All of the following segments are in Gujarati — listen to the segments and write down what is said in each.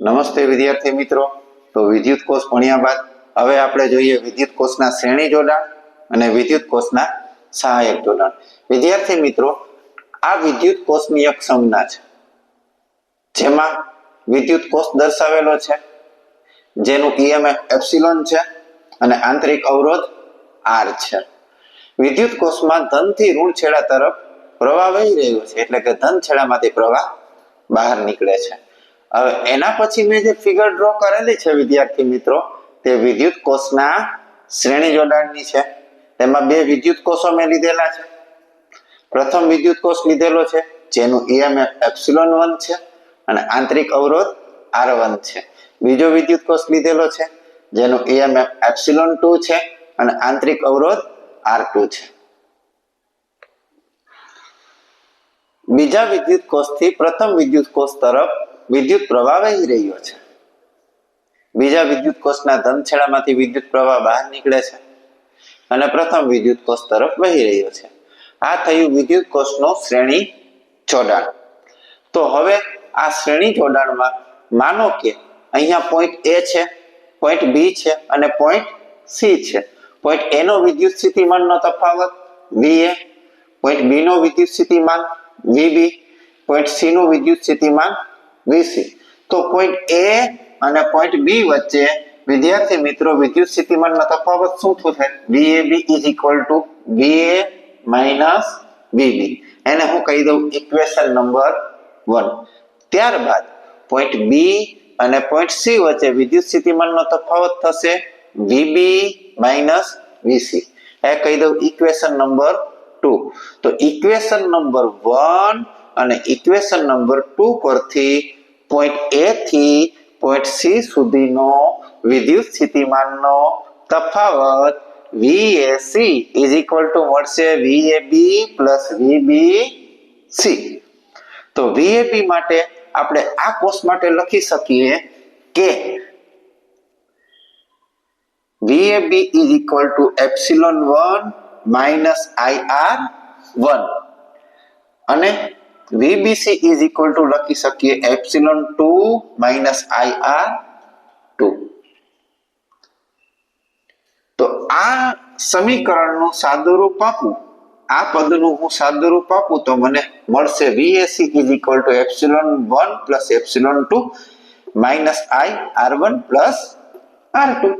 નમસ્તે વિદ્યાર્થી મિત્રો. તો વિદ્યુત કોષ ભણ્યા બાદ હવે આપણે જોઈએ વિદ્યુત કોષના શ્રેણી જોડાણ અને વિદ્યુત કોષના સહાયક જોડાણ. વિદ્યાર્થી મિત્રો, આ વિદ્યુત કોષની એક સંજ્ઞા છે, જેમાં વિદ્યુત કોષ દર્શાવેલો છે, જેનું ઈએમએફ એપ્સિલોન છે અને આંતરિક અવરોધ આર છે. વિદ્યુત કોષમાં ધનથી ઋણ છેડા તરફ પ્રવાહ વહી રહ્યો છે, એટલે કે ધન છેડામાંથી પ્રવાહ બહાર નીકળે છે. હવે એના પછી મેં જે ફિગર ડ્રો કરેલી છે વિદ્યાર્થી મિત્રો, તે વિદ્યુત કોષના શ્રેણી જોડાણની છે. તેમાં બે વિદ્યુત કોષો મેં લીધેલા છે. પ્રથમ વિદ્યુત કોષ લીધેલો છે, જેનું ઈએમએફ એપ્સિલોન વન છે અને આંતરિક અવરોધ આર વન છે. બીજો વિદ્યુત કોષ લીધેલો છે, જેનું ઈએમએફ એપ્સિલોન ટુ છે અને આંતરિક અવરોધ આર ટુ છે. બીજા વિદ્યુત કોષથી પ્રથમ વિદ્યુત કોષ તરફ વિદ્યુત પ્રવાહ વહી રહ્યો છે. બીજા વિદ્યુત કોષના ધનછેડામાંથી વિદ્યુત પ્રવાહ બહાર નીકળે છે અને પ્રથમ વિદ્યુત કોષ તરફ વહી રહ્યો છે. આ થયું વિદ્યુત કોષનો શ્રેણી જોડાણ. તો હવે આ શ્રેણી જોડાણમાં માનો કે અહીંયા પોઈન્ટ એ છે પોઈન્ટ બી છે અને પોઈન્ટ સી છે. પોઈન્ટ એ નો વિદ્યુત સ્થિતિમાનનો તફાવત વીએ પોઈન્ટ બી નો વિદ્યુત સ્થિતિમાન વીબી પોઈન્ટ સી નું વિદ્યુત સ્થિતિમાન વીસી. તો પોઈન્ટ એ અને પોઈન્ટ બી વચ્ચે વિદ્યાર્થી મિત્રો વિદ્યુત સ્થિતિમાનનો તફાવત શું થશે? VAB is equal to VA minus VB એને હું કહી દઉં ઇક્વેશન નંબર વન ત્યારબાદ પોઈન્ટ બી અને પોઈન્ટ સી વચ્ચે વિદ્યુત સ્થિતિમાનનો તફાવત થશે વીબી માઇનસ વીસી એ કહી દઉં ઇક્વેશન નંબર ટુ તો ઇક્વેશન નંબર વન અને ઇક્વેશન નંબર ટુ પરથી પોઈન્ટ એ થી પોઈન્ટ સી સુધીનો વિદ્યુત સ્થિતિમાનનો તફાવત VAC is equal to મળશે VAB plus VBC તો VAB માટે આપણે આ કોષ માટે લખી શકીએ કે VAB is equal to epsilon 1 minus IR 1 અને VBC is equal to લખી શકીએ epsilon 2 minus IR 2 તો આ સમીકરણનું સાદુરૂપ આપું આ પદનું હું સાદુરૂપ આપું તો મને મળશે VAC is equal to epsilon 1 plus epsilon 2 minus I R1 plus R2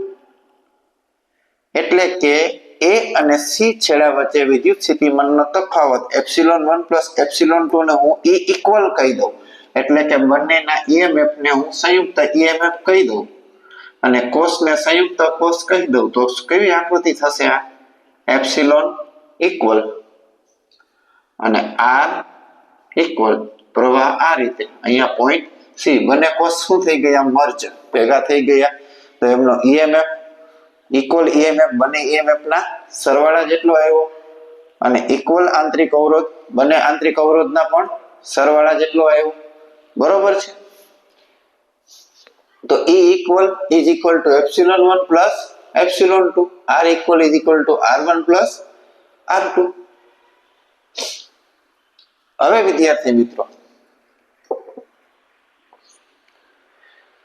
એટલે કે A અને સી છેડા વચ્ચે વિદ્યુત સ્થિતિમાનનો તફાવત epsilon one plus epsilon two ને હું ઈ ઇક્વલ કહી દઉં. એટલે કે બંનેના ઈએમએફ ને હું સંયુક્ત ઈએમએફ કહી દઉં. અને કોષને સંયુક્ત કોષ કહી દઉં તો કેવી આકૃતિ થશે આ? એપ્સિલોન ઇક્વલ અને આર ઇક્વલ પ્રવાહ આ રીતે. અહીંયા પોઈન્ટ સી બંને કોષ શું થઈ ગયા? મર્જ ભેગા થઈ ગયા. તો એમનો ઈએમએફ ઇક્વલ ઈએમએફ બંને ઈએમએફના સરવાળા જેટલો આવ્યો અને ઇક્વલ આંતરિક અવરોધ બંને આંતરિક અવરોધના પણ સરવાળા જેટલો આવ્યો. બરોબર છે? તો E equal is equal to epsilon 1 plus epsilon 2 R equal is equal to R1 plus R2 હવે વિદ્યાર્થી મિત્રો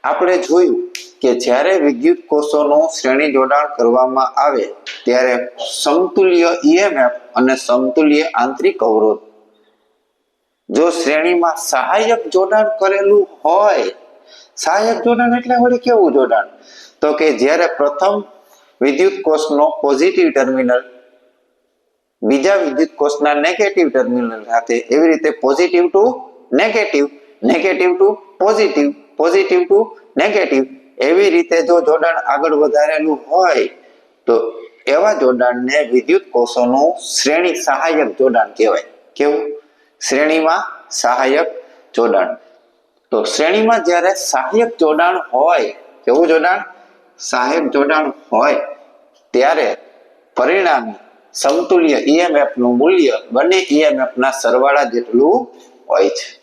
આપણે જોયું કે જ્યારે વિદ્યુત કોષોનું શ્રેણી જોડાણ કરવામાં આવે, ત્યારે સમતુલ્ય ઈએમએફ અને સમતુલ્ય આંતરિક અવરોધ. જો શ્રેણીમાં સહાયક જોડાણ કરેલું હોય, સહાયક જોડાણ એટલે વળી કેવું જોડાણ? તો કે જ્યારે પ્રથમ વિદ્યુત કોષનો પોઝિટિવ ટર્મિનલ બીજા વિદ્યુત કોષના નેગેટિવ ટર્મિનલ સાથે એવી રીતે positive to negative negative to positive positive to negative એવી રીતે જો જોડાણ આગળ વધારેલું હોય, તો એવા જોડાણને વિદ્યુત કોષોનું શ્રેણી સહાયક જોડાણ કહેવાય. કેવું? શ્રેણીમાં સહાયક જોડાણ. તો શ્રેણીમાં જ્યારે સહાયક જોડાણ હોય, કેવું જોડાણ? સહાયક જોડાણ હોય, ત્યારે પરિણામી સમતુલ્ય EMF નું મૂલ્ય બંને EMF ના સરવાળા જેટલું હોય છે.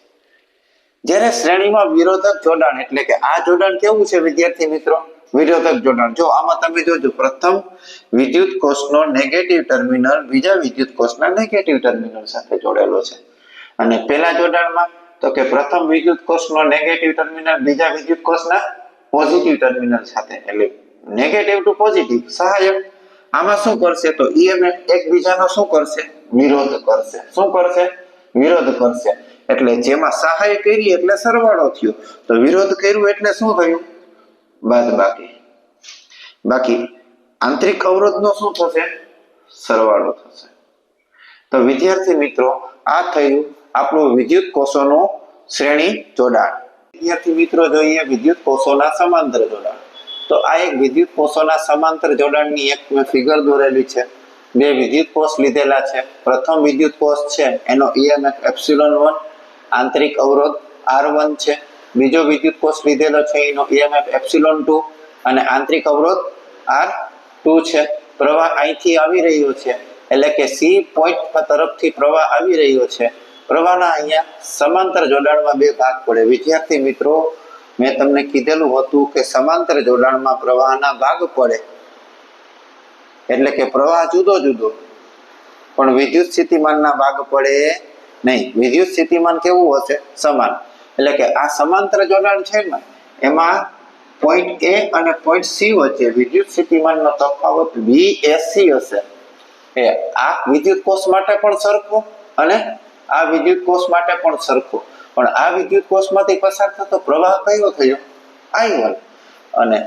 જ્યારે શ્રેણીમાં વિરોધક જોડાણ એટલે કે આ જોડાણ કેવું છે, વિદ્યાર્થી મિત્રો? વિરોધક જોડાણ. જો આમાં તમે જોજો, પ્રથમ વિદ્યુત કોષનો નેગેટિવ ટર્મિનલ બીજા વિદ્યુત કોષના નેગેટિવ ટર્મિનલ સાથે જોડેલો છે. અને પેલા જોડાણમાં, તો કે પ્રથમ વિદ્યુત કોષનો નેગેટિવ ટર્મિનલ બીજા વિદ્યુત કોષના પોઝિટિવ ટર્મિનલ સાથે. એટલે નેગેટિવ ટુ પોઝિટિવ સહાયક. આમાં શું કરશે તો ઈએમએફ એકબીજાનો શું કરશે? વિરોધ કરશે. શું કરશે? વિરોધ કરશે. એટલે જેમાં સહાય કરી એટલે સરવાળો થયો. તો વિરોધ કર્યું એટલે શું થયું? બાદ બાકી. બાકી આંતરિક અવરોધનો શું થશે? સરવાળો થશે. તો વિદ્યાર્થી મિત્રો, આ થયું આપણું વિદ્યુત કોષોનું શ્રેણી જોડાણ. વિદ્યાર્થી મિત્રો જોઈએ વિદ્યુત કોષોના સમાંતર જોડાણ. તો આ એક વિદ્યુત કોષોના સમાંતર જોડાણની એક મેં ફિગર દોરેલી છે. બે વિદ્યુત કોષ લીધેલા છે. પ્રથમ વિદ્યુત કોષ છે એનો ઈએમએફ એપ્સિલોન વન આંતરિક અવરોધ આર વન છે. બીજો વિદ્યુત કોષ લીધેલો છે, એનો ઈએમએફ એપ્સિલોન ટુ અને આંતરિક અવરોધ આર ટુ છે. પ્રવાહ અહીંથી આવી રહ્યો છે, એટલે કે સી પોઈન્ટ તરફથી પ્રવાહ આવી રહ્યો છે. પ્રવાહના અહીંયા સમાંતર જોડાણમાં બે ભાગ પડે. વિદ્યાર્થી મિત્રો, મેં તમને કીધેલું હતું કે સમાંતર જોડાણમાં પ્રવાહના ભાગ પડે. એટલે કે પ્રવાહ જુદો જુદો. પણ વિદ્યુત સ્થિતિમાનના ભાગ પડે નહીં, વિદ્યુત સ્થિતિમાન કેવું હશે? સમાન. એટલે કે આ સમાંતર જોડાણ છે ને, એમાં પોઈન્ટ એ અને પોઈન્ટ સી વચ્ચે વિદ્યુત સ્થિતિમાનનો તફાવત વી એસી હશે. એ આ વિદ્યુત કોષ માટે પણ સરખું અને આ વિદ્યુત કોષ માટે પણ સરખું. પણ આ વિદ્યુત કોષમાંથી પસાર થતો પ્રવાહ કયો થયો? આઈ વન અને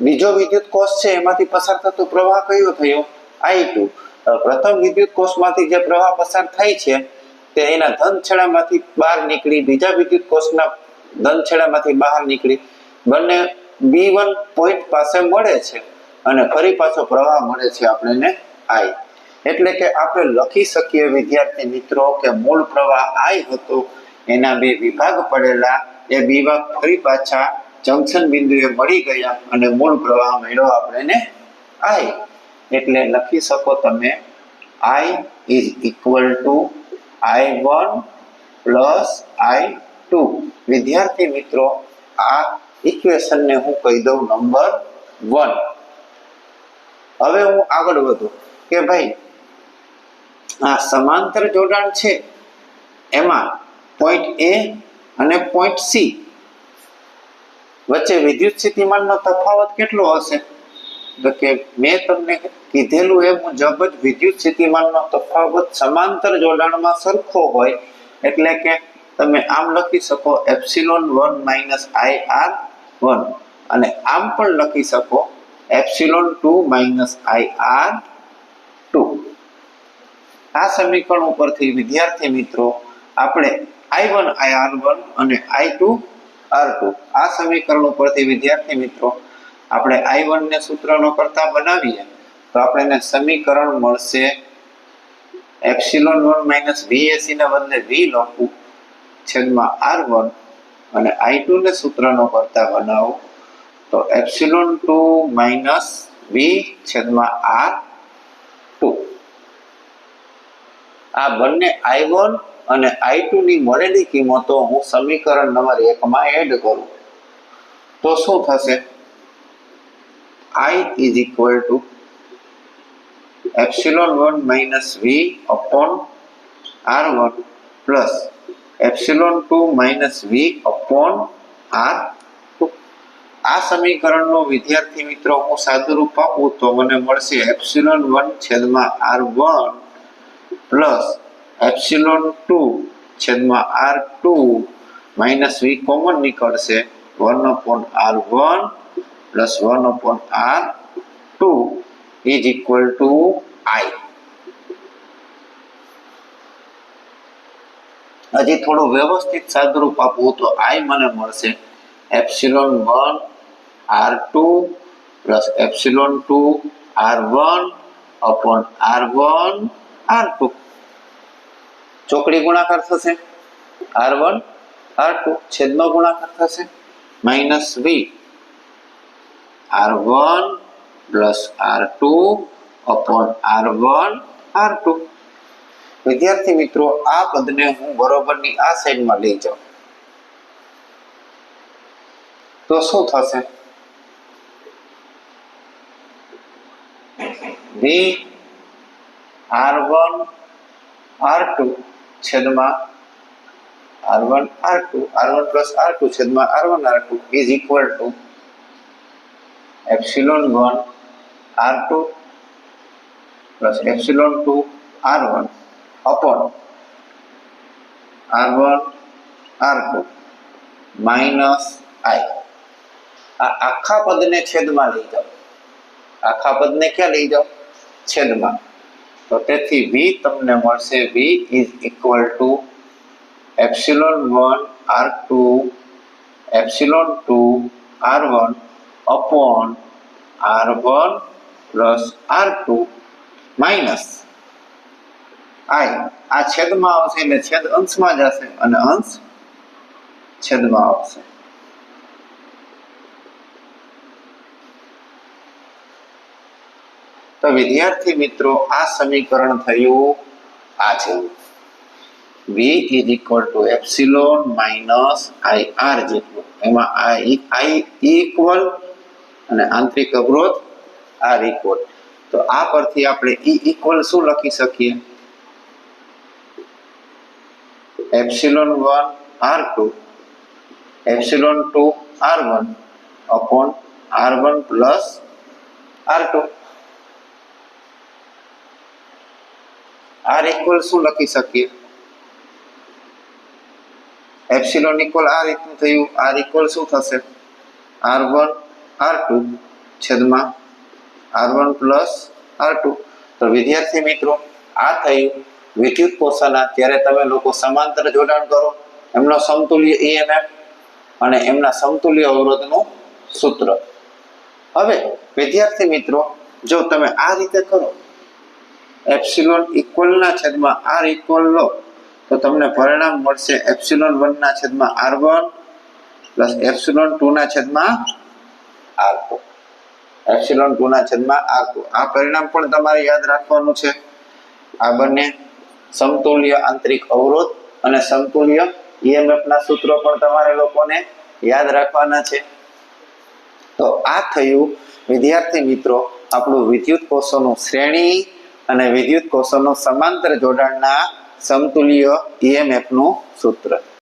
બીજો વિદ્યુત કોષ છે, એમાંથી પસાર થતો પ્રવાહ કયો થયો? આઈ ટુ પ્રથમ વિદ્યુત કોષમાંથી જે પ્રવાહ પસાર થાય છે તે એના ધન છેડામાંથી બહાર નીકળી, બીજા વિદ્યુત કોષના ધન છેડામાંથી બહાર નીકળી, બંને બી વન પોઈન્ટ પાસે મળે છે અને ફરી પાછો પ્રવાહ મળે છે આપણને આઈ એટલે કે આપણે લખી શકીએ વિદ્યાર્થી મિત્રો કે મૂળ પ્રવાહ આઈ હતો, એના બે વિભાગ પડેલા, એ વિભાગ ફરી પાછા જંકશન બિંદુએ મળી ગયા અને મૂળ પ્રવાહ મળ્યો આપણને આઈ એટલે લખી શકો તમે I is equal to I one plus I two વિદ્યાર્થી મિત્રો, આ ઇક્વેશનને હું કહી દઉં નંબર વન હવે હું આગળ વધું કે ભાઈ, આ સમાંતર જોડાણ છે. એમાં પોઈન્ટ એ અને પોઈન્ટ સી વચ્ચે વિદ્યુત સ્થિતિમાનનો તફાવત કેટલો હશે? કે મેં તમને કીધેલું એ મુજબ જ વિદ્યુત સ્થિતિમાનનો તફાવત સમાંતર જોડાણમાં સરખો હોય, એટલે કે તમે આમ લખી શકો epsilon one minus I R one. અને આમ પણ લખી શકો epsilon two minus I R two. આ સમીકરણ ઉપરથી, વિદ્યાર્થી મિત્રો, આપણે I one, I R one અને આઈ ટુ આર ટુ. આ સમીકરણ ઉપરથી વિદ્યાર્થી મિત્રો આપણે આઈ વનને સૂત્રનો કરતા બનાવીએ, તો આપણને સમીકરણ મળશે એપ્સિલોન વન માઇનસ વી બદલે વી લખવું છેદમાં આર વન અને આઈ ટુ ને સૂત્રનો કરતા બનાવો. તો એપ્સિલોન ટુ માઇનસ વી છેદમાં આર ટુ આ બંને આઈ વન અને આઈ ટુની મળેલી કિંમતો હું સમીકરણ નંબર એકમાં એડ કરું. તો શું થશે? I is equal one minus V upon R one plus epsilon two minus V upon R two આ સમીકરણનો વિદ્યાર્થી મિત્રો, હું સાદુરૂપ આપું તો મને મળશે એપ્સિલોન વન છેદમાં R one plus epsilon two છેદમાં R two minus V common નીકળશે one upon R one plus one upon R two is equal to I હજી થોડું વ્યવસ્થિત સાદુરૂપ આપવું તો આઈ મને મળશે epsilon one R two plus epsilon two R one upon R one R two. ચોકડી ગુણાકાર થશે? R one R two. છેદનો ગુણાકાર થશે? Minus V. R one plus R two upon R one R two વિદ્યાર્થી મિત્રો, આ પદને હું બરોબરની આ સાઈડમાં લઈ જાઉં. તો શું થશે? V R one R two છેદમાં R one R two R one plus R two છેદમાં R one R two is equal to epsilon one R two plus epsilon two R one upon R one R two minus I. આ આખા પદને છેદમાં લઈ જાઓ. આખા પદને ક્યાં લઈ જાઓ? છેદમાં. તો તેથી v તમને મળશે. V is equal to epsilon one R two, epsilon two R one one plus R two minus I આ છેદમાં આવશે એટલે છેદ અંશમાં જશે અને અંશ છેદમાં આવશે. તો વિદ્યાર્થી મિત્રો, આ સમીકરણ થયું આ છે. V is equal to epsilon minus ir જેટલું. એમાં આઈ આઈ ઇક્વલ અને આંતરિક અવરોધ આર ઇક્વલ તો આ પરથી આપણે ઈ ઇક્વલ શું લખી શકીએ? Epsilon one R two, epsilon two R one upon R one plus R two. R equal શું લખી શકીએ? એપ્સિલોન ઇક્વલ આ રીતનું થયું. આર ઇક્વલ શું થશે? આર વન આર ટુ છેદમાં R one plus R two તો વિદ્યાર્થી મિત્રો, આ થયું વિદ્યુત કોષના. ત્યારે તમે લોકો સમાંતર જોડાણ કરો. એમનો સમતુલ્ય ઈએમએફ અને એમના સમતુલ્ય અવરોધનું સૂત્ર. હવે વિદ્યાર્થી મિત્રો, જો તમે આ રીતે કરો, એપ્સિલોન ઇક્વલના છેદમાં આર ઇક્વલ લો, તો તમને પરિણામ મળશે એપ્સિલોન વનના છેદમાં આર વન પ્લસ એપ્સિલોન ટુના છેદમાં આર ટુ એપ્સિલોન ટુના છેદમાં આર ટુ આ પરિણામ પણ તમારે યાદ રાખવાનું છે. આ બંને સમતુલ્ય આંતરિક અવરોધ અને સમતુલ્ય ઈએમએફના સૂત્રો પણ તમારે લોકોને યાદ રાખવાના છે. તો આ થયું, વિદ્યાર્થી મિત્રો, આપણું વિદ્યુત કોષોનું શ્રેણી અને વિદ્યુત કોષોનું સમાંતર જોડાણના સમતુલ્ય ઈએમએફનું સૂત્ર.